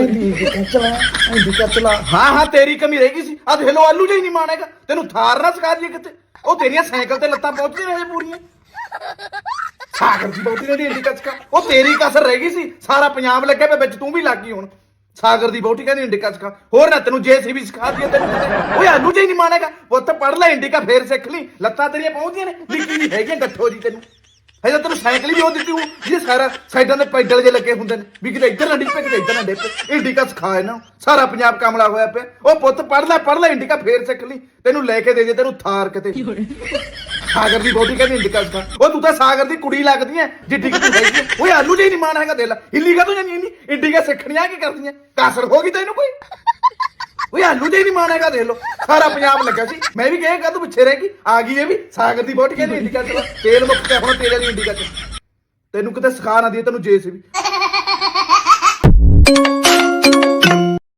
ਇੰਡੀਕਾ ਚਲਾ ਇੰਡੀਕਾ ਚਲਾ ਹਾਂ ਹਾਂ, ਤੇਰੀ ਕਮੀ ਰਹਿ ਗਈ ਸੀ। ਆ ਦੇਖ ਲੋ ਆਲੂ ਜਿਹਾ ਨਹੀਂ ਮਾਣੇਗਾ ਤੈਨੂੰ ਥਾਰ ਨਾ ਸਿਖਾ ਦਈਏ ਕਿਤੇ। ਉਹ ਤੇਰੀਆਂ ਸਾਈਕਲ ਤੇ ਲੱਤਾਂ ਪਹੁੰਚਦੀਆਂ ਰਹੇ ਪੂਰੀਆਂ। ਸਾਗਰ ਦੀ ਬੋਟੀ ਨੇ ਇੰਡੀਕਾ ਚਕਾ ਉਹ ਤੇਰੀ ਕਸਰ ਰਹਿ ਗਈ ਸੀ। ਸਾਰਾ ਪੰਜਾਬ ਲੱਗਿਆ ਪਿਆ ਵਿੱਚ, ਤੂੰ ਵੀ ਲੱਗ ਗਈ ਹੁਣ। ਸਾਗਰ ਦੀ ਬੋਟੀ ਕਹਿੰਦੀ ਇੰਡੀਕਾ ਚਕਾ ਹੋਰ ਨਾ ਤੈਨੂੰ ਜੇਸੀਬੀ ਸਿਖਾ ਦਈਏ ਤੈਨੂੰ ਕਿਤੇ। ਓਏ, ਆਲੂ ਜਿਹਾ ਹੀ ਨਹੀਂ ਮਾਣੇਗਾ ਪੁੱਤ ਪੜ ਲੈ ਇੰਡੀਕਾ ਫੇਰ ਸਿੱਖ ਲਈ। ਲੱਤਾਂ ਤੇਰੀਆਂ ਪਹੁੰਚਦੀਆਂ ਨੇ। ਨਿੱਕੀ ਨਹੀਂ ਹੈਗੀਆਂ ਗੱਠੋ ਜੀ ਤੈਨੂੰ। ਹਜੇ ਤੈਨੂੰ ਸਾਈਕਲ ਵੀ ਉਹ ਦਿੱਤੀ ਹੂੰ ਇਹ ਸਾਰਾ ਸਾਈਡਾਂ ਦੇ ਪੈਡਲ ਜੇ ਲੱਗੇ ਹੁੰਦੇ ਨੇ। ਵੀ ਕਿਤੇ ਇੱਧਰ ਨਾ ਡਿੱਪੇ ਕਿਤੇ ਇੱਧਰ ਨਾ ਡਿੱਪੇ ਇੰਡੀਕਾ ਸਿਖਾ ਇਹਨਾਂ। ਨੂੰ। ਸਾਰਾ ਪੰਜਾਬ ਕਮਲਾ ਹੋਇਆ ਪਿਆ। ਉਹ ਪੁੱਤ ਪੜ ਲੈ ਪੜ ਲੈ ਇੰਡੀਕਾ ਫੇਰ ਸਿੱਖ ਲਈ। ਤੈਨੂੰ ਲੈ ਕੇ ਦੇ ਦੇ ਤੈਨੂੰ ਥਾਰ ਕਿਤੇ ਸਾਗਰ ਦੀ ਬੋਡੀ ਕਹਿੰਦੀ ਇੰਡੀਕਾ ਸਿਖਾ। ਉਹ ਤੂੰ ਤਾਂ ਸਾਗਰ ਦੀ ਕੁੜੀ ਲੱਗਦੀ ਐ ਜਿੱਡੀ ਕਿ ਤੂੰ ਹੈਗੀ। ਓਏ ਆਲੂ ਜਿਹੀ ਨਹੀਂ ਮਾਣ ਹੈਗਾ ਦੇ ਲੈ ਹਿੱਲੀ ਕਾ ਤੂੰ ਜਾਨੀ ਇੰਡੀਕਾ ਸਿੱਖਣੀਆਂ ਕੀ ਕਰਦੀਆਂ? ਕਾਸਰ ਹੋ ਗਈ ਤੈਨੂੰ ਕੋਈ? ਓਏ ਆਲੂ ਜਿਹੀ ਨਹੀਂ ਮਾਣ ਹੈਗਾ, ਦੇਖ ਲੋ ਸਾਰਾ ਪੰਜਾਬ ਲੱਗਾ ਸੀ। ਮੈਂ ਵੀ ਕਹੇ ਕਾ ਪਿੱਛੇ ਰਹਿ ਗਈ। ਆ ਗਈ ਇਹ ਵੀ। ਸਾਗਰ ਦੀ ਬੋਡੀ ਕਹਿੰਦੀ ਇੰਡੀਕਾ ਚਲਾ ਤੇਲ ਮੁੱਕ ਗਿਆ, ਹੁਣ ਤੇਰੇ ਦੀ ਇੰਡੀਕਾ ਚ। ਤੈਨੂੰ ਕਿਤੇ ਸਿਖਾ ਨਾ ਦੇ ਤੈਨੂੰ ਜੇ ਸੀ ਵੀ।